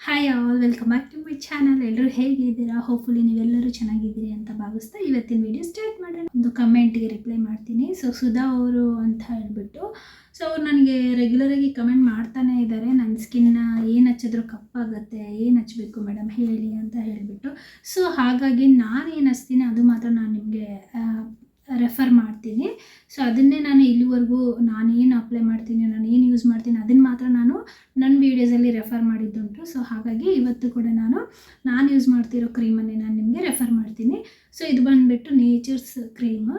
Hi all welcome back to my channel ಎಲ್ಲರೂ ಹೇಗಿದ್ದೀರಾ? Hopefully ನೀವೆಲ್ಲರೂ ಚೆನ್ನಾಗಿದ್ದೀರಿ ಅಂತ ಭಾವಿಸ್ತಾ ಇವತ್ತಿನ ವಿಡಿಯೋ ಸ್ಟಾರ್ಟ್ ಮಾಡೋಣ. ಒಂದು ಕಮೆಂಟ್ಗೆ ರಿಪ್ಲೈ ಮಾಡ್ತೀನಿ. ಸೊ ಸುಧಾ ಅವರು ಅಂತ ಹೇಳಿಬಿಟ್ಟು ಸೊ ಅವ್ರು ನನಗೆ ರೆಗ್ಯುಲರಾಗಿ ಕಮೆಂಟ್ ಮಾಡ್ತಾನೆ ಇದ್ದಾರೆ. ನನ್ನ ಸ್ಕಿನ್ನ ಏನು ಹಚ್ಚಿದ್ರು ಕಪ್ಪಾಗುತ್ತೆ, ಏನು ಹಚ್ಚಬೇಕು ಮೇಡಮ್ ಹೇಳಿ ಅಂತ ಹೇಳಿಬಿಟ್ಟು. ಸೊ ಹಾಗಾಗಿ ನಾನು ಏನು ಹಚ್ತೀನಿ ಅದು ಮಾತ್ರ ನಾನು ನಿಮಗೆ ರೆಫರ್ ಮಾಡ್ತೀನಿ. ಸೊ ಅದನ್ನೇ ನಾನು ಇಲ್ಲಿವರೆಗೂ ನಾನು ಏನು ಅಪ್ಲೈ ಮಾಡ್ತೀನಿ ನಾನು ಏನು ಯೂಸ್ ಮಾಡ್ತೀನಿ ಅದನ್ನು ಮಾತ್ರ ನಾನು ನನ್ನ ವೀಡಿಯೋಸಲ್ಲಿ ರೆಫರ್ ಮಾಡಿದ್ದುಂಟು ಸೊ ಹಾಗಾಗಿ ಇವತ್ತು ಕೂಡ ನಾನು ನಾನು ಯೂಸ್ ಮಾಡ್ತಿರೋ ಕ್ರೀಮನ್ನೇ ನಾನು ನಿಮಗೆ ರೆಫರ್ ಮಾಡ್ತೀನಿ. ಸೊ ಇದು ಬಂದುಬಿಟ್ಟು ನೇಚರ್ಸ್ ಕ್ರೀಮ್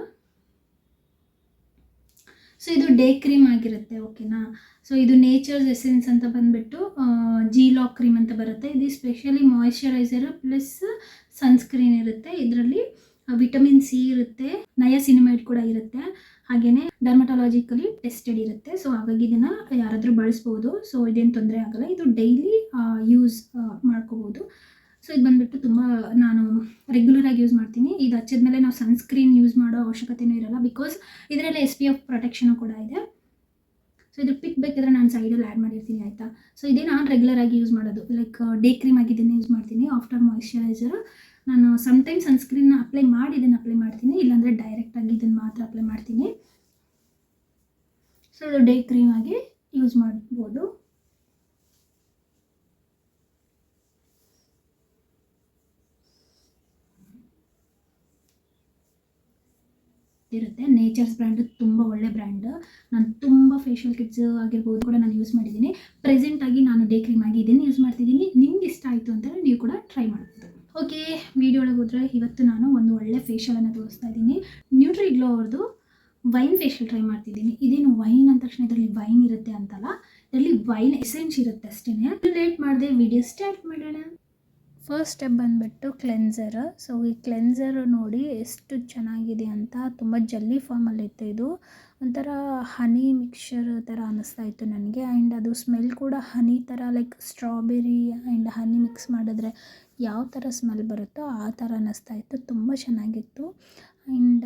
ಸೊ ಇದು ಡೇ ಕ್ರೀಮ್ ಆಗಿರುತ್ತೆ ಓಕೆನಾ ಸೊ ಇದು ನೇಚರ್ಸ್ ಎಸೆನ್ಸ್ ಅಂತ ಬಂದುಬಿಟ್ಟು ಜೀಲಾಕ್ ಕ್ರೀಮ್ ಅಂತ ಬರುತ್ತೆ. ಇದು ಸ್ಪೆಷಲಿ ಮಾಯಿಶ್ಚರೈಸರ್ ಪ್ಲಸ್ ಸನ್ಸ್ಕ್ರೀನ್ ಇರುತ್ತೆ. ಇದರಲ್ಲಿ ವಿಟಮಿನ್ ಸಿ ಇರುತ್ತೆ, ನಯಸಿನಿಮೈಡ್ ಕೂಡ ಇರುತ್ತೆ. ಹಾಗೆಯೇ ಡರ್ಮಟಾಲಜಿಕಲಿ ಟೆಸ್ಟೆಡ್ ಇರುತ್ತೆ. ಸೊ ಹಾಗಾಗಿ ಇದನ್ನು ಯಾರಾದರೂ ಬಳಸ್ಬೋದು. ಸೊ ಇದೇನು ತೊಂದರೆ ಆಗಲ್ಲ. ಇದು ಡೈಲಿ ಯೂಸ್ ಮಾಡ್ಕೋಬೋದು. ಸೊ ಇದು ಬಂದುಬಿಟ್ಟು ತುಂಬ ನಾನು ರೆಗ್ಯುಲರಾಗಿ ಯೂಸ್ ಮಾಡ್ತೀನಿ. ಇದು ಹಚ್ಚಿದ್ಮೇಲೆ ನಾವು ಸನ್ಸ್ಕ್ರೀನ್ ಯೂಸ್ ಮಾಡೋ ಅವಶ್ಯಕತೆಯೂ ಇರಲ್ಲ. ಬಿಕಾಸ್ ಇದರಲ್ಲಿ ಎಸ್ ಪಿ ಎಫ್ ಪ್ರೊಟೆಕ್ಷನು ಕೂಡ ಇದೆ. ಸೊ ಇದು ಪಿಕ್ ಬೇಕಿದ್ರೆ ನಾನು ಸೈಡಲ್ಲಿ ಆ್ಯಡ್ ಮಾಡಿರ್ತೀನಿ, ಆಯಿತಾ? ಸೊ ಇದೇ ನಾನು ರೆಗ್ಯುಲರ್ ಆಗಿ ಯೂಸ್ ಮಾಡೋದು. ಲೈಕ್ ಡೇ ಕ್ರೀಮ್ ಆಗಿ ಇದನ್ನು ಯೂಸ್ ಮಾಡ್ತೀನಿ. ಆಫ್ಟರ್ ಮಾಯಿಶ್ಚರೈಸರ್ ನಾನು ಸಮ್ಟೈಮ್ ಸನ್ಸ್ಕ್ರೀನ್ನ ಅಪ್ಲೈ ಮಾಡಿ ಇದನ್ನು ಅಪ್ಲೈ ಮಾಡ್ತೀನಿ. ಇಲ್ಲಾಂದರೆ ಡೈರೆಕ್ಟಾಗಿ ಇದನ್ನು ಮಾತ್ರ ಅಪ್ಲೈ ಮಾಡ್ತೀನಿ. ಸೊ ಇದು ಡೇ ಕ್ರೀಮ್ ಆಗಿ ಯೂಸ್ ಮಾಡ್ಬೋದು. ಇರುತ್ತೆ. ನೇಚರ್ಸ್ ಬ್ರ್ಯಾಂಡ್ ತುಂಬ ಒಳ್ಳೆ ಬ್ರ್ಯಾಂಡ್ ನಾನು ತುಂಬ ಫೇಶಿಯಲ್ ಕಿಟ್ಸ್ ಆಗಿರ್ಬೋದು ಕೂಡ ನಾನು ಯೂಸ್ ಮಾಡಿದ್ದೀನಿ. ಪ್ರೆಸೆಂಟಾಗಿ ನಾನು ಡೇ ಕ್ರೀಮ್ ಆಗಿ ಇದನ್ನು ಯೂಸ್ ಮಾಡ್ತಿದ್ದೀನಿ. ನಿಮ್ಗೆ ಇಷ್ಟ ಆಯಿತು ಅಂತಂದರೆ ನೀವು ಕೂಡ ಟ್ರೈ ಮಾಡ್ಬೋದು. ಓಕೆ ವಿಡಿಯೋ ಒಳಗೆ ಹೋದ್ರೆ ಇವತ್ತು ನಾನು ಒಂದು ಒಳ್ಳೆ ಫೇಶಿಯಲನ್ನು ತೋರಿಸ್ತಾ ಇದ್ದೀನಿ. ನ್ಯೂಟ್ರಿ ಗ್ಲೋ ಅವ್ರದ್ದು ವೈನ್ ಫೇಶಿಯಲ್ ಟ್ರೈ ಮಾಡ್ತಿದ್ದೀನಿ. ಇದೇನು ವೈನ್ ಅಂದ ತಕ್ಷಣ ಇದರಲ್ಲಿ ವೈನ್ ಇರುತ್ತೆ ಅಂತಲ್ಲ, ಇದರಲ್ಲಿ ವೈನ್ ಎಸೆನ್ಸ್ ಇರುತ್ತೆ ಅಷ್ಟೇ ಲೇಟ್ ಮಾಡಿದೆ ವಿಡಿಯೋ ಸ್ಟಾರ್ಟ್ ಮಾಡೋಣ. ಫಸ್ಟ್ ಸ್ಟೆಪ್ ಬಂದುಬಿಟ್ಟು ಕ್ಲೆನ್ಸರ್ ಸೊ ಈ ಕ್ಲೆನ್ಸರ್ ನೋಡಿ ಎಷ್ಟು ಚೆನ್ನಾಗಿದೆ ಅಂತ ತುಂಬ ಜಲ್ಲಿ ಫಾರ್ಮಲ್ಲಿತ್ತು ಇದು. ಒಂಥರ ಹನಿ ಮಿಕ್ಸ್ಚರ್ ಥರ ಅನ್ನಿಸ್ತಾ ಇತ್ತು ನನಗೆ. ಆ್ಯಂಡ್ ಅದು ಸ್ಮೆಲ್ ಕೂಡ ಹನಿ ಥರ like strawberry and honey mix ಮಾಡಿದ್ರೆ ಯಾವ ಥರ ಸ್ಮೆಲ್ ಬರುತ್ತೋ ಆ ಥರ ಅನ್ನಿಸ್ತಾ ಇತ್ತು. ತುಂಬ ಚೆನ್ನಾಗಿತ್ತು. ಆ್ಯಂಡ್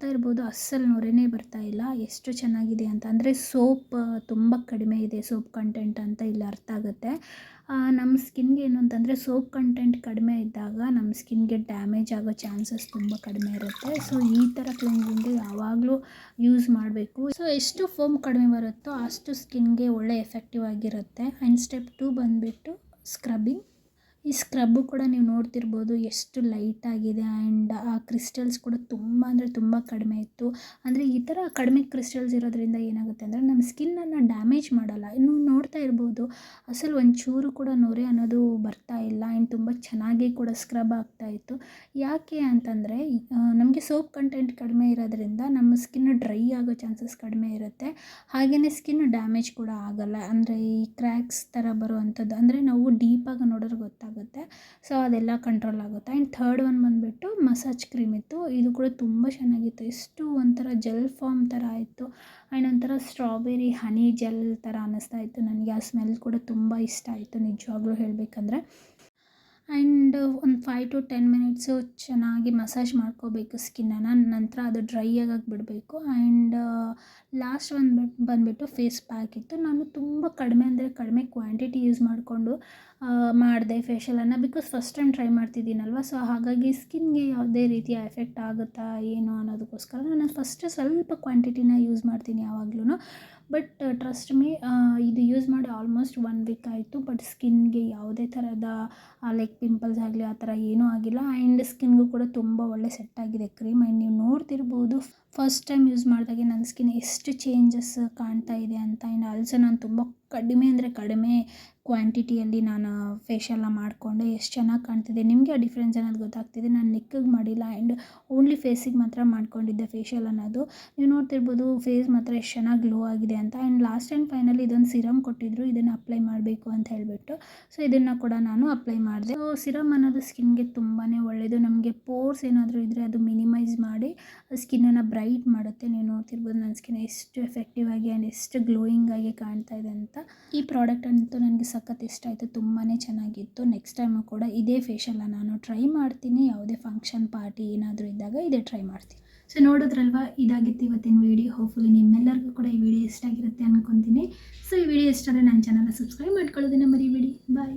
ನೋಡ್ತಾ ಇರ್ಬೋದು, ಅಸ್ಸಲು ನೊರೆನೇ ಬರ್ತಾ ಇಲ್ಲ. ಎಷ್ಟು ಚೆನ್ನಾಗಿದೆ ಅಂತ ಅಂದರೆ ಸೋಪ್ ತುಂಬ ಕಡಿಮೆ ಇದೆ ಸೋಪ್ ಕಂಟೆಂಟ್ ಅಂತ ಇಲ್ಲಿ ಅರ್ಥ ಆಗುತ್ತೆ. ನಮ್ಮ ಸ್ಕಿನ್ಗೆ ಏನು ಅಂತಂದರೆ ಸೋಪ್ ಕಂಟೆಂಟ್ ಕಡಿಮೆ ಇದ್ದಾಗ ನಮ್ಮ ಸ್ಕಿನ್ಗೆ ಡ್ಯಾಮೇಜ್ ಆಗೋ ಚಾನ್ಸಸ್ ತುಂಬ ಕಡಿಮೆ ಇರುತ್ತೆ. ಸೊ ಈ ಥರ ಕ್ಲೀನಿಂಗ್ ಯಾವಾಗಲೂ ಯೂಸ್ ಮಾಡಬೇಕು. ಸೊ ಎಷ್ಟು ಫೋಮ್ ಕಡಿಮೆ ಬರುತ್ತೋ ಅಷ್ಟು ಸ್ಕಿನ್ಗೆ ಒಳ್ಳೆ ಎಫೆಕ್ಟಿವ್ ಆಗಿರುತ್ತೆ. ಆ್ಯಂಡ್ ಸ್ಟೆಪ್ ಟು ಬಂದುಬಿಟ್ಟು ಸ್ಕ್ರಬ್ಬಿಂಗ್ ಈ ಸ್ಕ್ರಬ್ಬು ಕೂಡ ನೀವು ನೋಡ್ತಿರ್ಬೋದು ಎಷ್ಟು ಲೈಟ್ ಆಗಿದೆ ಆ್ಯಂಡ್ ಆ ಕ್ರಿಸ್ಟಲ್ಸ್ ಕೂಡ ತುಂಬ ಅಂದರೆ ತುಂಬ ಕಡಿಮೆ ಇತ್ತು. ಅಂದರೆ ಈ ಥರ ಕಡಿಮೆ ಕ್ರಿಸ್ಟಲ್ಸ್ ಇರೋದ್ರಿಂದ ಏನಾಗುತ್ತೆ ಅಂದರೆ ನಮ್ಮ ಸ್ಕಿನ್ನನ್ನು ಡ್ಯಾಮೇಜ್ ಮಾಡಲ್ಲ. ಇನ್ನು ನೋಡ್ತಾ ಇರ್ಬೋದು, ಅಸಲು ಒಂಚೂರು ಕೂಡ ನೊರೆ ಅನ್ನೋದು ಬರ್ತಾ ಇಲ್ಲ ಆ್ಯಂಡ್ ತುಂಬ ಚೆನ್ನಾಗಿ ಕೂಡ ಸ್ಕ್ರಬ್ ಆಗ್ತಾ ಇತ್ತು. ಯಾಕೆ ಅಂತಂದರೆ ನಮಗೆ ಸೋಪ್ ಕಂಟೆಂಟ್ ಕಡಿಮೆ ಇರೋದ್ರಿಂದ ನಮ್ಮ ಸ್ಕಿನ್ ಡ್ರೈ ಆಗೋ ಚಾನ್ಸಸ್ ಕಡಿಮೆ ಇರುತ್ತೆ. ಹಾಗೆಯೇ ಸ್ಕಿನ್ ಡ್ಯಾಮೇಜ್ ಕೂಡ ಆಗಲ್ಲ. ಅಂದರೆ ಈ ಕ್ರ್ಯಾಕ್ಸ್ ಥರ ಬರುವಂಥದ್ದು. ಅಂದರೆ ನಾವು ಡೀಪಾಗಿ ನೋಡೋರು ಗೊತ್ತಾಗುತ್ತೆ ಸೊ ಅದೆಲ್ಲ ಕಂಟ್ರೋಲ್ ಆಗುತ್ತೆ. ಆ್ಯಂಡ್ ಥರ್ಡ್ ಒನ್ ಬಂದುಬಿಟ್ಟು ಮಸಾಜ್ ಕ್ರೀಮ್ ಇತ್ತು. ಇದು ಕೂಡ ತುಂಬ ಚೆನ್ನಾಗಿತ್ತು. ಎಷ್ಟು ಒಂಥರ ಜೆಲ್ ಫಾರ್ಮ್ ಥರ ಆಯಿತು. ಆ್ಯಂಡ್ ಒಂಥರ ಸ್ಟ್ರಾಬೆರಿ ಹನಿ ಜೆಲ್ ಥರ ಅನ್ನಿಸ್ತಾ ಇತ್ತು. ನನಗೆ ಆ ಸ್ಮೆಲ್ ಕೂಡ ತುಂಬ ಇಷ್ಟ ಆಯಿತು. ನಿಜವಾಗ್ಲೂ ಹೇಳಬೇಕಂದ್ರೆ. ಆ್ಯಂಡ್ ಒಂದು ಫೈವ್ ಟು ಟೆನ್ ಮಿನಿಟ್ಸು ಚೆನ್ನಾಗಿ ಮಸಾಜ್ ಮಾಡ್ಕೋಬೇಕು ಸ್ಕಿನ್ನನ್ನು, ನಂತರ ಅದು ಡ್ರೈ ಆಗಕ್ಕೆ ಬಿಡಬೇಕು. ಆ್ಯಂಡ್ ಲಾಸ್ಟ್ ಒಂದು ಬಂದುಬಿಟ್ಟು ಫೇಸ್ ಪ್ಯಾಕ್ ಇತ್ತು. ನಾನು ತುಂಬ ಕಡಿಮೆ ಅಂದರೆ ಕಡಿಮೆ ಕ್ವಾಂಟಿಟಿ ಯೂಸ್ ಮಾಡಿಕೊಂಡು ಮಾಡಿದೆ ಫೇಶಿಯಲನ್ನು. ಬಿಕಾಸ್ ಫಸ್ಟ್ ಟೈಮ್ ಟ್ರೈ ಮಾಡ್ತಿದ್ದೀನಲ್ವ. ಸೊ, ಹಾಗಾಗಿ ಸ್ಕಿನ್ಗೆ ಯಾವುದೇ ರೀತಿಯ ಎಫೆಕ್ಟ್ ಆಗುತ್ತಾ, ಏನು ಅನ್ನೋದಕ್ಕೋಸ್ಕರ ನಾನು ಫಸ್ಟ್ ಸ್ವಲ್ಪ ಕ್ವಾಂಟಿಟಿನ ಯೂಸ್ ಮಾಡ್ತೀನಿ ಯಾವಾಗಲೂ ಬಟ್ ಟ್ರಸ್ಟ್ ಮೀ ಇದು ಯೂಸ್ ಮಾಡಿ ಆಲ್ಮೋಸ್ಟ್ ಒನ್ ವೀಕ್ ಆಯಿತು. ಬಟ್ ಸ್ಕಿನ್ಗೆ ಯಾವುದೇ ಥರದ ಲೈಕ್ ಪಿಂಪಲ್ಸ್ ಆಗಲಿ, ಆ ಥರ ಏನೂ ಆಗಿಲ್ಲ. ಆ್ಯಂಡ್ ಸ್ಕಿನ್ಗೂ ಕೂಡ ತುಂಬ ಒಳ್ಳೆ ಸೆಟ್ ಆಗಿದೆ ಕ್ರೀಮ್ ಆ್ಯಂಡ್ ನೀವು ನೋಡ್ತಿರ್ಬೋದು ಫಸ್ಟ್ ಟೈಮ್ ಯೂಸ್ ಮಾಡಿದಾಗೆ ನನ್ನ ಸ್ಕಿನ್ ಎಷ್ಟು ಚೇಂಜಸ್ ಕಾಣ್ತಾ ಇದೆ ಅಂತ. ಆ್ಯಂಡ್ ಆಲ್ಸೋ ನಾನು ತುಂಬ ಕಡಿಮೆ ಅಂದರೆ ಕಡಿಮೆ ಕ್ವಾಂಟಿಟಿಯಲ್ಲಿ ನಾನು ಫೇಶಿಯಲ್ನ ಮಾಡಿಕೊಂಡೆ ಎಷ್ಟು ಚೆನ್ನಾಗಿ ಕಾಣ್ತಿದೆ. ನಿಮಗೆ ಆ ಡಿಫ್ರೆನ್ಸ್ ಅನ್ನೋದು ಗೊತ್ತಾಗ್ತಿದೆ. ನಾನು ನೆಕ್ಕಿಗೆ ಮಾಡಿಲ್ಲ ಆ್ಯಂಡ್ ಓನ್ಲಿ ಫೇಸಿಗೆ ಮಾತ್ರ ಮಾಡ್ಕೊಂಡಿದ್ದೆ ಫೇಶಿಯಲ್ ಅನ್ನೋದು. ನೀವು ನೋಡ್ತಿರ್ಬೋದು ಫೇಸ್ ಮಾತ್ರ ಎಷ್ಟು ಚೆನ್ನಾಗಿ ಗ್ಲೋ ಆಗಿದೆ ಅಂತ. ಆ್ಯಂಡ್ ಲಾಸ್ಟ್ ಆ್ಯಂಡ್ ಫೈನಲಿ ಇದೊಂದು ಸಿರಮ್ ಕೊಟ್ಟಿದ್ರು. ಇದನ್ನು ಅಪ್ಲೈ ಮಾಡಬೇಕು ಅಂತ ಹೇಳಿಬಿಟ್ಟು. ಸೊ ಇದನ್ನು ಕೂಡ ನಾನು ಅಪ್ಲೈ ಮಾಡಿದೆ. ಸೊ ಸಿರಮ್ ಅನ್ನೋದು ಸ್ಕಿನ್ಗೆ ತುಂಬಾ ಒಳ್ಳೆಯದು ನಮಗೆ ಪೋರ್ಸ್ ಏನಾದರೂ ಇದ್ದರೆ ಅದು ಮಿನಿಮೈಸ್ ಮಾಡಿ ಸ್ಕಿನ್ನನ್ನು ಬ್ರೈಟ್ ಮಾಡುತ್ತೆ. ನೀವು ನೋಡ್ತಿರ್ಬೋದು ನನ್ನ ಸ್ಕಿನ್ ಎಷ್ಟು ಎಫೆಕ್ಟಿವ್ ಆಗಿ ಆ್ಯಂಡ್ ಎಷ್ಟು ಗ್ಲೋಯಿಂಗ್ ಆಗಿ ಕಾಣ್ತಾ ಇದೆ ಅಂತ. ಈ ಪ್ರಾಡಕ್ಟ್ ಅಂತೂ ನನಗೆ ಸಖತ್ ಇಷ್ಟ ಆಯಿತು ತುಂಬಾ ಚೆನ್ನಾಗಿತ್ತು. ನೆಕ್ಸ್ಟ್ ಟೈಮು ಕೂಡ ಇದೇ ಫೇಶಿಯಲ್ನ ನಾನು ಟ್ರೈ ಮಾಡ್ತೀನಿ. ಯಾವುದೇ ಫಂಕ್ಷನ್ ಪಾರ್ಟಿ ಏನಾದರೂ ಇದ್ದಾಗ ಇದೇ ಟ್ರೈ ಮಾಡ್ತೀನಿ. ಸೊ ನೋಡಿದ್ರಲ್ವಾ? ಇದಾಗಿತ್ತು ಇವತ್ತಿನ ವೀಡಿಯೋ ಹೋಪ್ಫುಲಿ ನಿಮ್ಮೆಲ್ಲರಿಗೂ ಕೂಡ ಈ ವಿಡಿಯೋ ಇಷ್ಟ ಆಗಿರುತ್ತೆ ಅನ್ಕೊತೀನಿ. ಸೊ ಈ ವಿಡಿಯೋ ಇಷ್ಟ ಆದರೆ ನನ್ನ ಚಾನಲ್ನ ಸಬ್ಸ್ಕ್ರೈಬ್ ಮಾಡ್ಕೊಳ್ಳೋದನ್ನ ಮರಿಬೇಡಿ. ಬಾಯ್